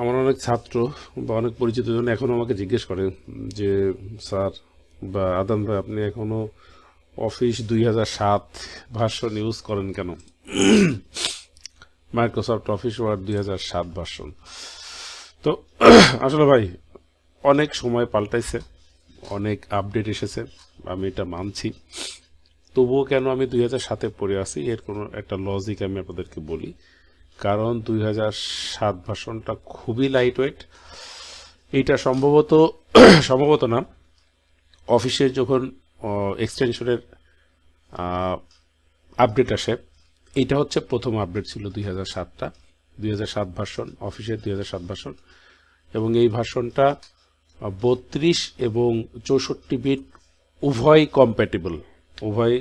আমার অনেক ছাত্র বা অনেক পরিচিত জন এখনও আমাকে জিজ্ঞেস করেন যে, স্যার বা আদান ভাই, আপনি এখনও অফিস দুই হাজার সাত ভার্সন ইউজ করেন কেন? মাইক্রোসফট অফিস ওয়ার্ড দুই হাজার সাত ভার্সন। তো আসলে ভাই, অনেক সময় পাল্টাইছে, অনেক আপডেট এসেছে, আমি এটা মানছি। তবুও কেন আমি দুই হাজার সাতে পড়ে আসি এর কোনো একটা লজিক আমি আপনাদেরকে বলি। কারণ দুই হাজার সাত ভার্সনটা খুবই লাইট ওয়েট এইটা সম্ভবত সম্ভবত না। অফিসের যখন এক্সটেনশনের আপডেট আসে এইটা হচ্ছে প্রথম আপডেট ছিল দুই হাজার সাতটা। দুই হাজার সাত ভার্সন অফিসের দুই হাজার সাত ভাষণ। এবং এই ভার্সনটা বত্রিশ এবং চৌষট্টি বিট উভয় কম্প্যাটেবল উভয়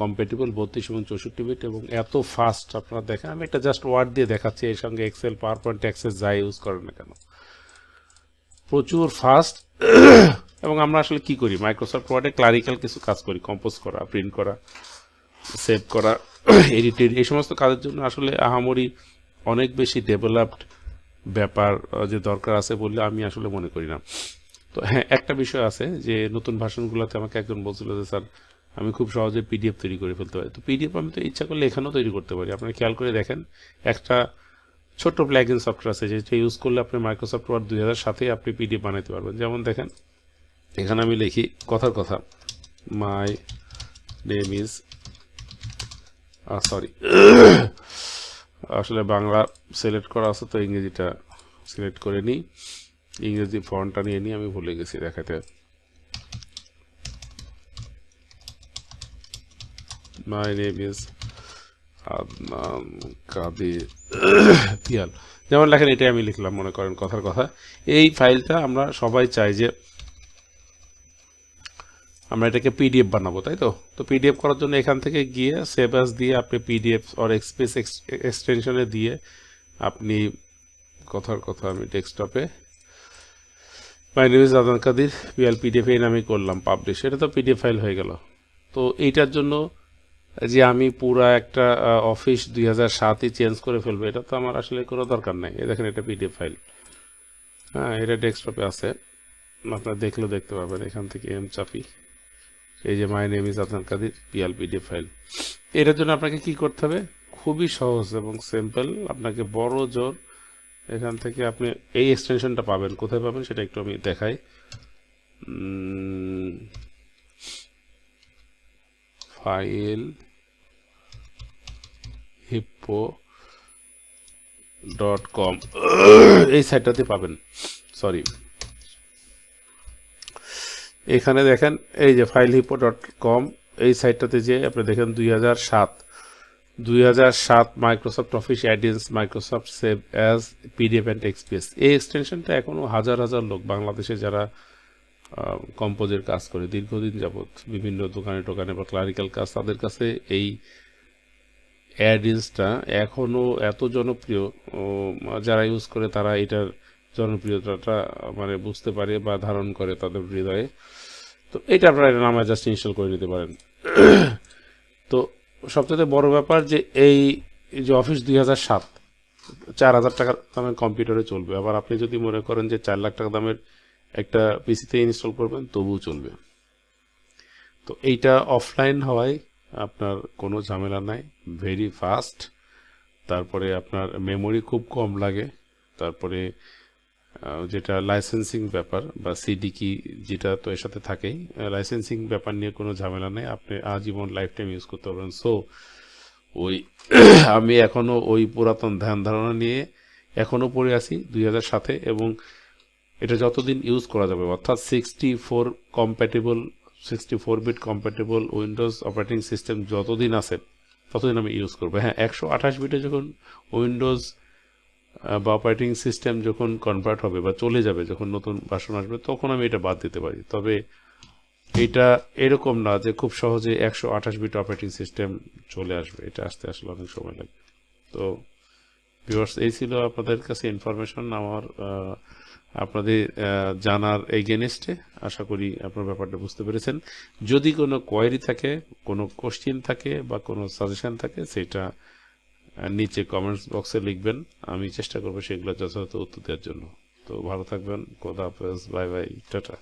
কম্প্যাটেবল বত্রিশ এবং চৌষট্টি বিট এবং এত ফাস্ট আপনারা দেখেন। আমি একটা জাস্ট ওয়ার্ড দিয়ে দেখাচ্ছি, এর সঙ্গে এক্সেল পাওয়ার পয়েন্ট অ্যাক্সেস যাই ইউজ করেন না কেন। প্রচুর ফাস্ট এবং আমরা আসলে কি করি? মাইক্রোসফট ওয়ার্ডে ক্লারিক্যাল কিছু কাজ করি কম্পোজ করা প্রিন্ট করা সেভ করা এডিটেড এই সমস্ত কাজের জন্য আসলে আহামরি অনেক বেশি ডেভেলপড ব্যাপার যে দরকার আছে বলে আমি আসলে মনে করি না। তো হ্যাঁ একটা বিষয় আছে যে নতুন ভাষণগুলোতে আমাকে একজন বলছিল যে, স্যার আমি খুব সহজে পিডিএফ তৈরি করে ফেলতে পারি। তো পিডিএফ আমি তো ইচ্ছা করলে এখানেও তৈরি করতে পারি। আপনারা খেয়াল করে দেখেন, একটা ছোট্ট প্ল্যাগিন সফটওয়্যার আছে যেটা ইউজ করলে আপনি মাইক্রোসফট ওয়ার্ড দুই হাজার সাথে আপনি পিডিএফ বানাতে পারবেন। যেমন দেখেন, এখানে আমি লিখি, কথার কথা মাই নেম ইজ সরি আসলে বাংলা সিলেক্ট করা আছে তো ইংরেজিটা সিলেক্ট করে নিই। ইংরেজি ফন্টটা নিয়ে নিই, আমি ভুলে গেছি দেখাতে। My name is Adnan Kadir Piyal যেমন লেখেন, এটাই আমি লিখলাম, মনে করেন, কথার কথা। এই ফাইলটা আমরা সবাই চাই যে আমরা এটাকে পিডিএফ বানাবো, তাই তো? তো পিডিএফ করার জন্য এখান থেকে গিয়ে সেভ দিয়ে আপনি পিডিএফ অর এক্সপ্রেস এক্সটেনশনে দিয়ে আপনি, কথার কথা আমি ডেস্কটপে মাই নেম ইজ আদান কাদির পিএল পিডিএফ এই নামে করলাম পাবলিশ এটা তো পিডিএফ ফাইল হয়ে গেল। তো এইটার জন্য যে আমি পুরা একটা অফিস দুই হাজার সাতই চেঞ্জ করে ফেলব, এটা তো আমার আসলে কোনো দরকার নেই। দেখেন এটা পিডিএফ ফাইল হ্যাঁ এটা ডেস্কটপে আছে। আপনারা দেখলেও দেখতে পাবেন এখান থেকে এম চাপি এই যে my name is Adnan Kadir Piyal PDF file এটার জন্য আপনাকে কি করতে হবে? খুবই সহজ এবং সিম্পল আপনাকে বড় জোর এখান থেকে আপনি এই এক্সটেনশনটা পাবেন। কোথায় পাবেন সেটা একটু আমি দেখাই। ফাইল হিপ্পো ডট কম এই সাইটটাতে পাবেন। সরি এখানে দেখেন, এই যে ফাইল হিপো ডট কম এই সাইটটাতে যে আপনি দেখেন দুই হাজার সাত। দুই হাজার সাত Microsoft office audience Microsoft save as PDF and XPS এই এক্সটেনশনটা এখনও হাজার হাজার লোক বাংলাদেশে যারা কম্পোজের কাজ করে, দীর্ঘদিন যাবৎ বিভিন্ন দোকানে টোকানে বা ক্লারিক্যাল কাজ, তাদের কাছে এই অ্যাডিয়েন্সটা এখনও এত জনপ্রিয় যারা ইউজ করে তারা এটার জনপ্রিয়তাটা মানে বুঝতে পারে বা ধারণ করে তাদের হৃদয়ে। তো এটা আপনারা এটা নামে জাস্ট ইনস্টল করে নিতে পারেন। তো সবচেয়ে বড় ব্যাপার যে এই যে অফিস দুই হাজার সাত, চার হাজার টাকার দামের কম্পিউটারে চলবে। আবার আপনি যদি মনে করেন যে চার লাখ টাকা দামের একটা পিসিতে ইনস্টল করবেন, তবুও চলবে। তো এইটা অফলাইন হওয়ায় আপনার কোনো ঝামেলা নাই ভেরি ফাস্ট তারপরে আপনার মেমোরি খুব কম লাগে। তারপরে যেটা লাইসেন্সিং ব্যাপার বা সিডি কি যেটা তো এর সাথে থাকেই লাইসেন্সিং ব্যাপার নিয়ে কোনো ঝামেলা নেই। আপনি আজীবন লাইফ টাইম ইউজ করতে পারবেন। সো ওই আমি এখনও ওই পুরাতন ধ্যান ধারণা নিয়ে এখনও পড়ে আছি দুই হাজার সাথে এবং এটা যতদিন ইউজ করা যাবে, অর্থাৎ sixty four compatible sixty four bit compatible Windows operating system যতদিন আছে, ততদিন আমি ইউজ করব। হ্যাঁ একশো আঠাশ বিটে যখন উইন্ডোজ বা অপারেটিং সিস্টেম যখন কনভার্ট হবে বা চলে যাবে, যখন নতুন ভাষণ আসবে, তখন আমি এটা বাদ দিতে পারি। তবে এটা এরকম না যে খুব সহজে একশো আঠাশ বিট অপারেটিং সিস্টেম চলে আসবে। এটা আসতে আসলে অনেক সময় লাগবে তো ভিউয়ার্স এই ছিল আপনাদের কাছে ইনফরমেশন আমার আপনাদের জানার এগেনস্টে আশা করি আপনার ব্যাপারটা বুঝতে পেরেছেন। যদি কোনো কোয়ারি থাকে, কোনো কোশ্চিন থাকে বা কোনো সাজেশন থাকে, সেটা নিচে কমেন্টস বক্সে লিখবেন। আমি চেষ্টা করব সেগুলো যথাযথ উত্তর দেওয়ার জন্য। তো ভালো থাকবেন। খোদা হাফেজ। Bye bye. টাটা।